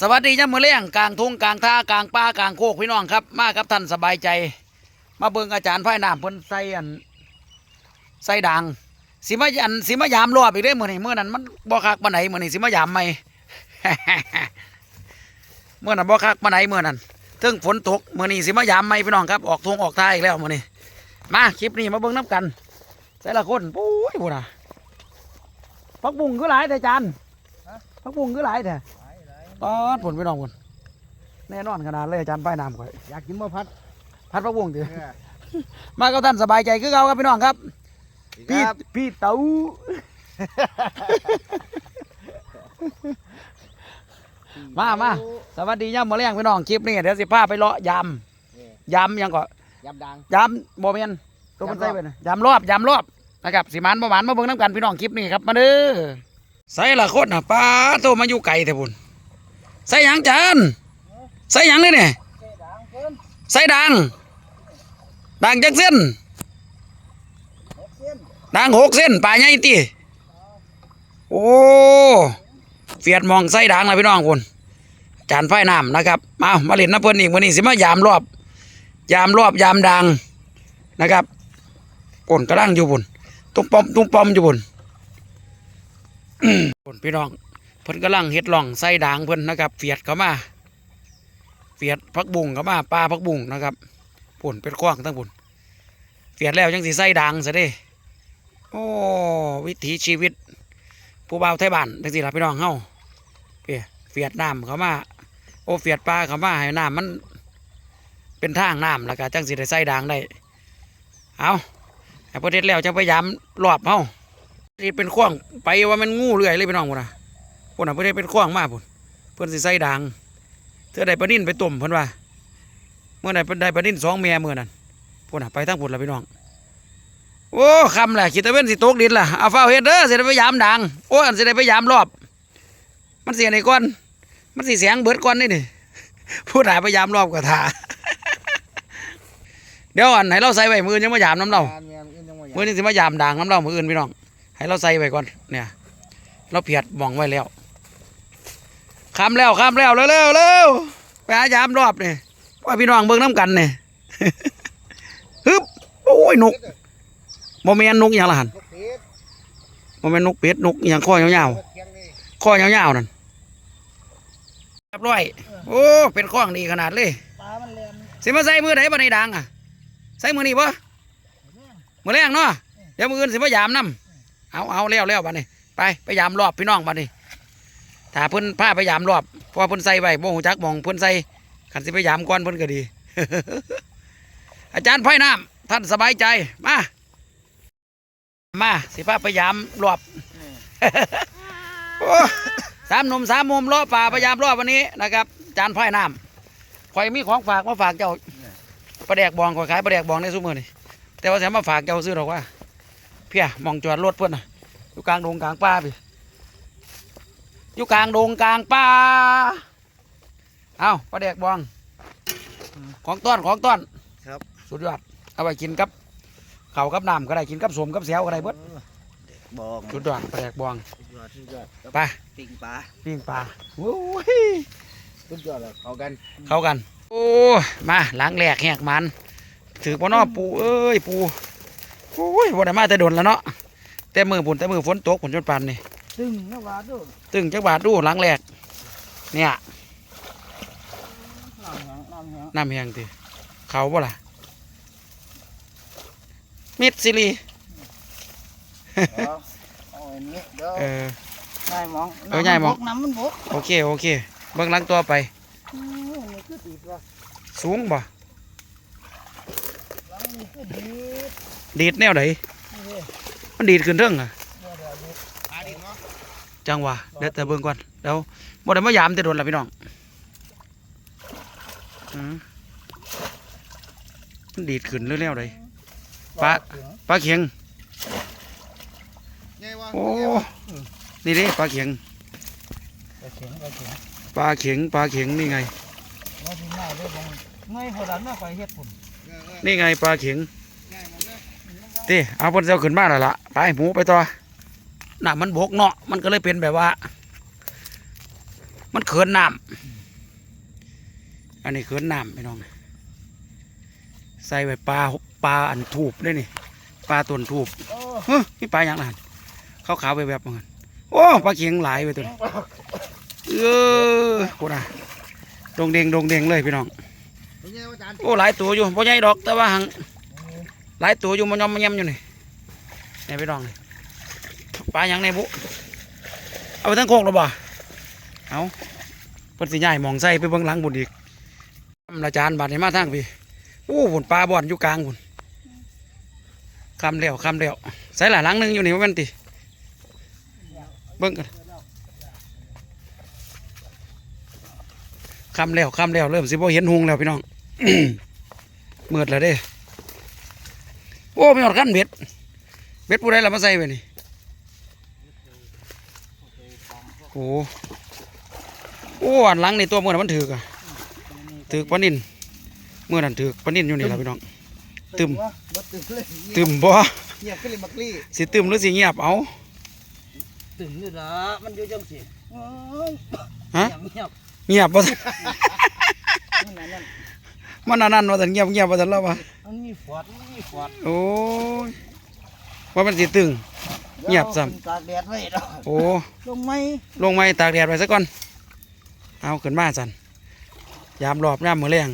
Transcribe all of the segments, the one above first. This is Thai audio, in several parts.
สวัสดีย่ามมือเลี้ยงกลางทุ่งกลางท่ากลางป่ากลางโคกพี่น้องครับ มาครับท่านสบายใจ มาเบิ่งอาจารย์ไพ่น้ำเพิ่นใส่อันใส่ด่างสิมาอันสิมายามรอบอีกเด้อมื้อนี้มื้อนั้นมันบ่คักปานไหนมื้อนี้สิมายามใหม่มื้อนั้นบ่คักปานไหนมื้อนั้นถึงฝนตกมื้อนี้สิมายามใหม่พี่น้องครับออกทงออกท่าอีกแล้วมื้อนี้มาคลิปนี้มาเบิ่งน้ำกันแต่ละคนปุ้ยพุ่นน่ะพักบุ้งคือหลายแต่อาจารย์พักบุ้งคือหลายแต่ ตอนผลพี่น้องคนแน่นอนขนาดเลยอาจารย์ป้ายน้ำข่อยอยากกินมะพัดพัดพระวงศ์ดิมากับท่านสบายใจคือเราครับพี่น้องครับ พี่ครับพี่เต๋ามามาสวัสดีย่ำมาเลี้ยงพี่น้องคลิปนี้เดี๋ยวสิพาไปเลาะยำยำยังก็ยำดังยำโบเมียนตัวมันยำรใส่อบไปนะยำรอบยำรอบนะครับสิมันประมาณมาเบิ่งน้ำกันพี่น้องคลิปนี้ครับมาเด้อใส่ละโคตรนะป้าโตมาอยู่ไกลแต่บุญ ใส่หยังจานใส่หยังเลยเนี่ยใส่ดังดังจักเส้นดังหกเส้นปลาใหญ่ตีโอ้เฟียดมองใส่ดังเลยพี่น้องคุณจานไฟน้ำนะครับมามาเล่นน้ำเพลินอีกวันนี้สิมายามรอบ ยามรอบยามดังนะครับปุ่นกระลังอยู่ปุ่นตุ้มปอมตุ้มปอมอยู่ปุ่นปุ่นพี่น้อง พิ่นกำลังเฮ็ดหล่องใส่ด่างเพิ่นนะครับเฟียดเข้ามาเฟียดพักบุ้งเข้ามาปลาพักบุ้งนะครับปุ่นเป็นกว้างตั้งปุ่นเฟียดแล้วยังสิใส่ด่างซะด้โอ้วิถีชีวิต ผู้บ่าวไทยบ้านจังสิล่ะพี่น้องเฮาเฟียเฟียดน้ำเข้ามาโอ้เฟียดปลาเข้ามาให้น้ำมัน เป็นทางน้ำแล้วก็จังสิได้ใส่ด่างได้เอาไอ้ประเทศแล้วจังพยายามรอบเฮาที่เป็นข้วางไปว่ามันงูเรื่อยเลยพี่น้องพุ่นะ พุ่นน่ะประเทศเป็นข้วางมากพุ่นเพิ่นสิใส่ด่างเธอได้ปลานิ่นไปต้มเพิ่นว่า เมื่อไหร่เพิ่นได้ปลานิ่นสองแม่เมื่อนั้นพุ่นน่ะไปทั้งพุ่นละพี่น้องโอ้คำแหละคิดตะเว้นสิตกดินล่ะเอาเฝ้าเฮ็ดเด้อสิได้พยายามด่างโอ้อันสิได้พยายามรอบ มันเสียในก้อนมันสิเสียงเบิดก้อนนี่นี่ผู้ใดพยายามรอบก็ท่าเดี๋ยวอันให้เราใส่ไว้มืออนยังมายามน้ำเราเมียอื่นยังบ่อยากมือนี้สิมายามด่างน้ำเรามืออื่นพี่น้องให้เราใส่ไว้ก่อนเนี่ย เราเพียดมองไว้แล้ว ข้ามแล้วข้ามแล้วเร็วเร็วเร็วไปหายามรอบนี่ว่าพี่น้องเบิ่งน้ำกันนี่ฮึบโอ้ยนกโมเมนนกอย่างละหันลูกเป็ดโมเมนนกเป็ดนกอย่างข้อยาวเคียงนี่ๆข้อยาวๆนั่นเรียบร้อยโอ้เป็นข้องดีขนาดเลยปลามันแลนสิมาใส่มือไหนบันไดดังอะใส่มือนี่ปะมือแรงเนาะเดี๋ยวมืออื่นสิมายามน้ำเอาเอาแล้วแล้วบัดนี้ไปไปยามรอบพี่น้องบัดนี้ ถ้าเพิ่นพาไปยามรอบเพราะว่าเพิ่นใส่ไว้บ่หูจักมองเพิ่นใส่ขันสิไปยามก่อนเพิ่นก็ดี อาจารย์ไพ่น้ำท่านสบายใจมามาสิพาไปยามรอบสามหนุ่มสามมุมล้อป่าพยายามรอบวันนี้นะครับจานไพ่น้ำข่อยมีของฝากมาฝากเจ้าปลาแดกบองข่อยขายปลาแดกบองในซุ้มมือนี่แต่ว่าแสมาฝากเจ้าซื้อหรอกว่า เพี้ยมองจอดรถเพื่อนนะอยู่กลางดงกลางป่าพี่ อยู่กลางดงกลางป่าเอาปลาแดกบอง ของต้อนของต้อนครับ สุดยอดเอาไปกินกับข้าวกับน้ำก็ได้กินกับสมกับเสียวก็ได้เบิดบองสุดยอดปลาแดกบองสุดยอดสุดยอดไปปิงปลาปิ้งปลาโอ้ยสุดยอดเลยเขากันเข้ากัน โอ้ยมาล้างแหลกแหกมันถือปนอปูเอ้ยปูโอ้ยวันมาแต่โดนแล้วเนาะแต่มือปุ่นแต่มือฝนตกฝนจนปานนี่ ตึงนะว่าดูตึงจักบาทดูล้างแหลกเนี่ยน้ำแห้งน้ำแห้งน้ำแหงติเขาบ่ล่ะมิดซิลีเอาเอาอันนี้เดี๋ยวเออง่ายมองเออง่ายมอง น้ำมันบกโอเคโอเค เบิ่งหล้างตัวไปอืมนี่คือติดว่ะสูงบ่หลังนี่คือดีดีดแนวไหนนี่เด้มันดีดขึ้นเรื่องอะ เดี๋ยวเดี๋ยวดีปลาดิเนาะ จังหวะเดี๋ยวแต่เบิ่งก่อนเดี๋ยวบ่ได้มายามแต่โดนละพี่น้องอืมมันดีดขึ้นเรื่องแนวไหนปลาปลาเข็งใหญ่วะโอ้นี่ดิปลาเข็งปลาเข็งปลาเข็งปลาเข็งปลาเข็งนี่ไงว่าที่ง่ายเด้อบางง่ายพอดันมาไปเฮ็ดปุ่นนี่ไงปลาเข็งเต้เอาเพิ่นเซาขึ้นมาแล้วล่ะไปหมูไปต่อ น่ะมันบกเนาะมันก็เลยเป็นแบบว่า มันเขินน้ำอันนี้เขินน้ำพี่น้องใส่ไว้ปลาปลาอันทูบได้นี่ปลาต้นทูบเฮ้ยนี่ปลาอย่างนั้นขาวขาวไปแบบเหมือนกันโอ้ปลาเขียงหลายไปตัวนี้เออโคตรดงเดงดงเดงเลยพี่น้องโอ้หลายตัวอยู่พ่ใหญ่ดอกแต่ว่าหังหลายตัวอยู่มันยอมมันยำอยู่นี่นี่พี่น้องนี่ ปลาอย่างในบุเอาไปทั้งโคกหรือเปล่าเอาเพิ่นสิใหญ่มองใส่ไปเบื้องหลังบุญอีกทำละจานบาดนี้มาทางพี่โอ้บุญปลาบ่อนอยู่กลางบุญคำเลี้ยวคำเลี้ยวใส่หลายหลังหนึงอยู่นี่ว่าแมันติเบิ้งกันคำเลี้ยวคำเลี้ยวเริ่มสิบ่เห็นหงแล้วพี่น้องเมืดแล้วเด้ โอ้ไม่หอดขั้นเบ็ด เบ็ดผู้ใดละมาใส่ไปนี่ โอ้โอ้อันหลังนี่ตัวมือนั้นมันถือกอะถือกปลานินมือนั้นถือกปลานินอยู่นี่ละพี่น้องตึมวะบ่ตึมเลยตึมบ่เงียบขึ้นเลยบักลี่สิตึมหรือสิเงียบเอาตึมนี่ละมันอยู่จังสิเอ้ยฮะเงียบเงียบบ่ๆนั่นน่ะนั่นมันอันนั้นว่าแต่เงียบเงียบว่าแต่แล้ววะมันมีฟอดมันมีฟอดโอ้ยว่ามันสิตึง เงียบซ้ำดี๋วอาขึ้นตากแดดไว้ดอกโอ้ลงไหมลงไม้ตากแดดไว้ซะก่อน เอาขึ้นมาสันยามรอบยามมือแรง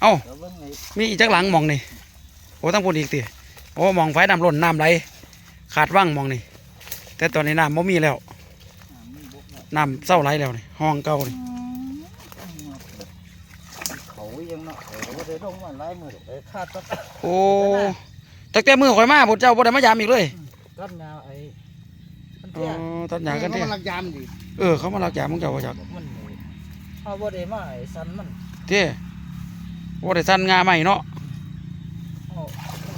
เอาเดี๋ยวเบิ่งไอ้มีอีกจักหลังหมองนี่โอ้ตั้งพูดอีกติโอ้หมองไฟน้ำล้นน้ำไหลขาดว่างหมองนี่แต่ตอนนี้น้ำไม่มีแล้วอ่ามีบกแล้วน้ำเศร้าไหลแล้วนี่ห้องเก่านี่ เขายังเนาะเขาก็ ได้ลงมาหลายมือเด้อคาดตัดโอ้ตั้งแต่มือข่อยมาพุทธเจ้าบ่ได้มายามอีกเลยตัดยาวไอ้มันอ๋อเตี้ยตัดหยากันเนี่เด้มันลักยามดิเออเขามาลักยามมึงเจ้าว่าจักมันเอาบ่ได้มาไอ้สันมันเด้ว่าได้สั้นงาใหม่เนาะเอา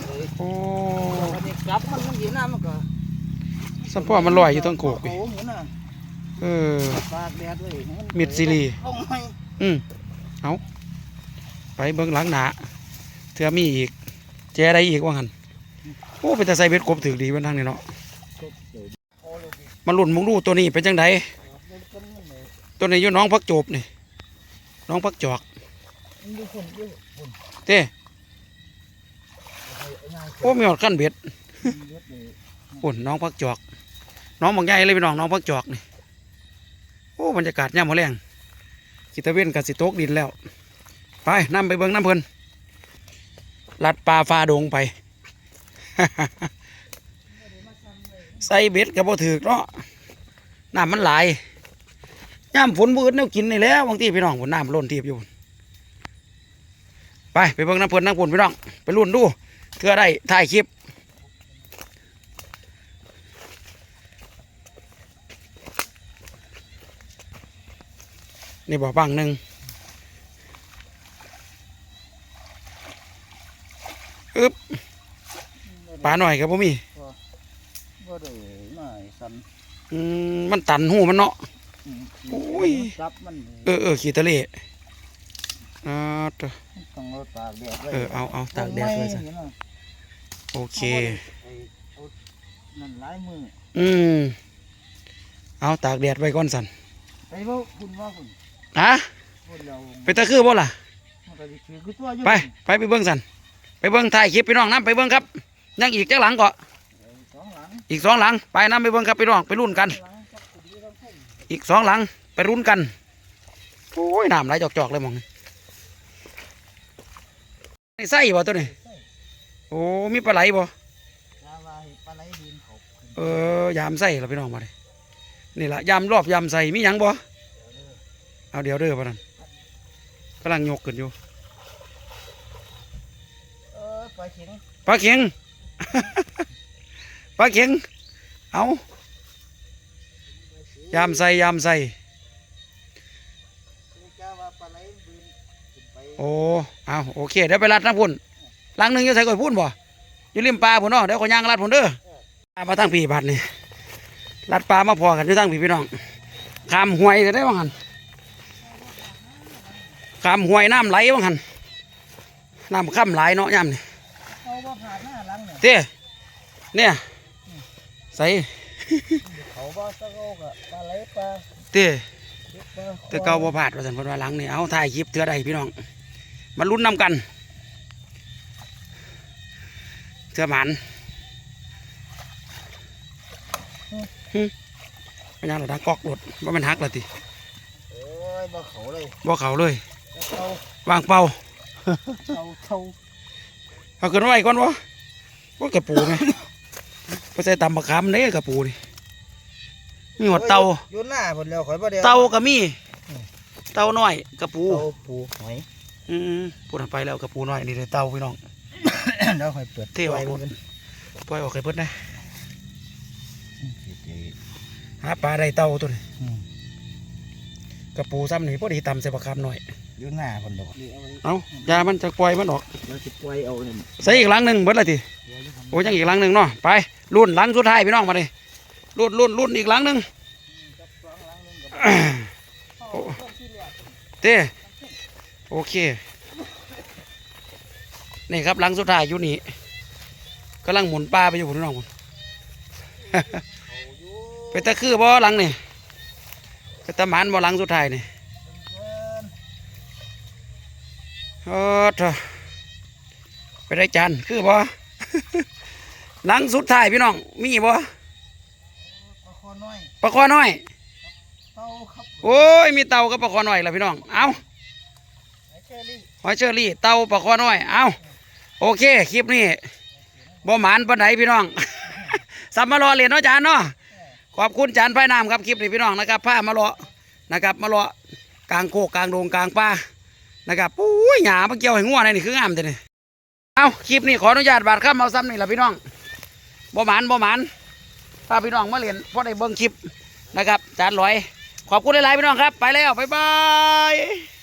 เลยโอ้วันนี้กลับมันมันอยู่น้ำมันก็สัมพ่อมันลอยอยู่ตั้งโกกพี่โอ้หมูน่ะเออ ปากแดดเลยให้นมิดซิลีลงไหมอืมเอา ไปเบิ้องหลังหนาเถื่อมีอีกแจได้อีกว่างันโอ้เป็นแต่ใส่เบ็ดกบถือดีเป็นทางนี้เนาะโอ้เลยดิมาลุ่นมึงดูตัวนี้เป็นจังไดตัวนี้อยู่น้องพักจบนี่น้องพักจอกเต้โอ้มีหอดขั้นเบ็ดอุ่นน้องพักจอก น้องบางใหญ่เลยพี่น้องน้องพักจอกนี่โอ้บรรยากาศย่ำมะแรงกิตะเวนกับสิโตกดินแล้ว ไปนํไปเบิ้งน้ำเพลินลัดปลาฟ้าดงไป ใส่เบ็ดกับบ่ถือเนาะน้ำมันไหลย่ำฝนบืดแนวกินนี่แล้วบางทีพี่น้องฝนน้ำล้นทีบอยู่ไปไปเบิ่งน้ำเพลินน้ำฝนพี่น้องไปรุ่นดูเพื่อได้ถ่ายคลิปนี่บ่อบังหนึ่ง อึบปลาหน่อยครับพ่มีบ่ได้มาไอ้สันอืมมันตันหูมันเนาะอืมโอ้ยจับมันเออเออขีทะเลอ่าเด้อต้องเอาตากแดดไว้เออเอาเอาตากแดดไว้ซะลงหมโอเคไอ้เอานั่นหลายมืออืมเอาตากแดดไว้ก่อนสันไปบ่คุณว่าคุณฮะคุณเราไปตะคือบ่ล่ะมันก็สิคือคือตัวอยู่ไปไปไปเบิ้งสัน ไปเบิ้งถ่ายคลิปพี่น้องน้ำไปเบิ้งครับ ยังอีกจักหลังก็ไอ้สองหลังอีกสองหลังไปน้ำไปเบิ้งครับพี่น้องไปรุ่นกัน อีกสองหลังไปรุ้นกันโอ้ยน้ำไหลจอกๆเลยมองนี่ไส้บ่ตัวนี้โอ้มีปลาไหลบ่เขาขึ้นเออยามไส้เราพี่น้องมาเลยนี่ละยามรอบยามใส่มีหยังบ่เอาเดี๋ยวเด้อปะนั่นกำลังยกขึ้นอยู่ เออปลาเข็งปลาเข็งปลาเข็งเอายามใส่ยามใส่ยาว่าปลาไหลดินขึ้นไปโอ้เอาโอเคเดี๋ยวไปรัดน้ำพุ่นหลังหนึ่งอยู่ใส่ก่อยพุ่นบ่อยู่ริมปลาพุ่นเนาะเดี๋ยวขอยย่างรัดพุ่นเด้อปลามาตั้งปีบัดนี่รัดปลามาพอกันอยู่ตั้งปีพี่น้องขามห้วยจะได้บ้างหันขามห้วยน้ำไหลบ้างหันน้ำข้ามไหลายเนาะย่ำนี่ เนี่ยเต้เนี่ยใส่เขาว่าตะโกกะปลาไหลปลาเต้แต่เก่าบ่พลาดว่าสันเพิ่นว่าหลังนี่เอาถ่ายคลิปเทื่อใดพี่น้องมาลุ้นนำกันเทื่อหมันหึมันยังระดังกอกรถว่ามันหักและติเอ้ยบ่เขาเลยบ่เขาเลยเท่าวางเป่าเท่าเท่าเอาขึ้นไว้ก่อนวะ ว่ากระปูไหมไปใส่ตำมะขามเด้กระปูนี่มีหมดเตาอยู่หน้าเพิ่นแล้วข่อยบ่ได้เตาก็มี เตาน้อยกระปูเตาปูหอยอืมพูดไปแล้วกระปูน้อยนี่เลยเตาพี่น้องเดี๋ยวข่อยเปิดเท่ว่ะไว้บิ่งปล่อยออกให้เพิ่นนะหาปลาได้เตาตัวนี้อืมกระปูซ้ำนี่พอดีตำใส่ปลาคามหน่อย อยู่หน้าเพิ่นดอกเอายามันจะปล่อยมันออกเราสิปล่อยเอาเนี่ยใส่อีกหลังหนึ่งเบิดเลยทีโอ้ยยังอีกหลังหนึ่งเนาะไปรุ่นหลังสุดท้ายพี่น้องมาเลยรุ่นรุ่นรุ่นอีกหลังหนึ่งโอ้เต้โอเคนี่ครับหลังสุดท้ายอยู่นี่กำลังหมุนปลาไปอยู่พี่น้องหมุนไปตะคือบ่หลังนี่ไปตะหมานบ่หลังสุดท้ายนี่ โอ้เถอะไปได้จานคือบ่หลังสุดท้ายพี่น้อง มีบ่ปลาคอน้อยปลาคอน้อยเตาครับโอ้ยมีเต่ากับปลาคอน้อยละพี่น้องเอาไอ้เชอรี่หอยเชอรี่เต่าปลาคอน้อยเอาโอเคคลิปนี้บ่หมานปานใดพี่น้องสัมมารอเรียนเนาะจานเนาะขอบคุณจานไผ่น้ำครับคลิปนี้พี่น้องนะครับผ้ามารอนะครับมารอกลางโคกกลางโดงกลางป่า นะครับปุ้ยหยามาเกี่ยวให้งัวในนี่คืองามแต่นี่เอาคลิปนี้ขออนุญาตบาดข้ามเอาซ้ำนี่แหละพี่น้องบ่หมานบ่หมานพาพี่น้องมาเรียนเพราะได้เบิ้งคลิปนะครับจานลอย ขอบคุณหลายๆพี่น้องครับ ไปแล้วบ๊ายบาย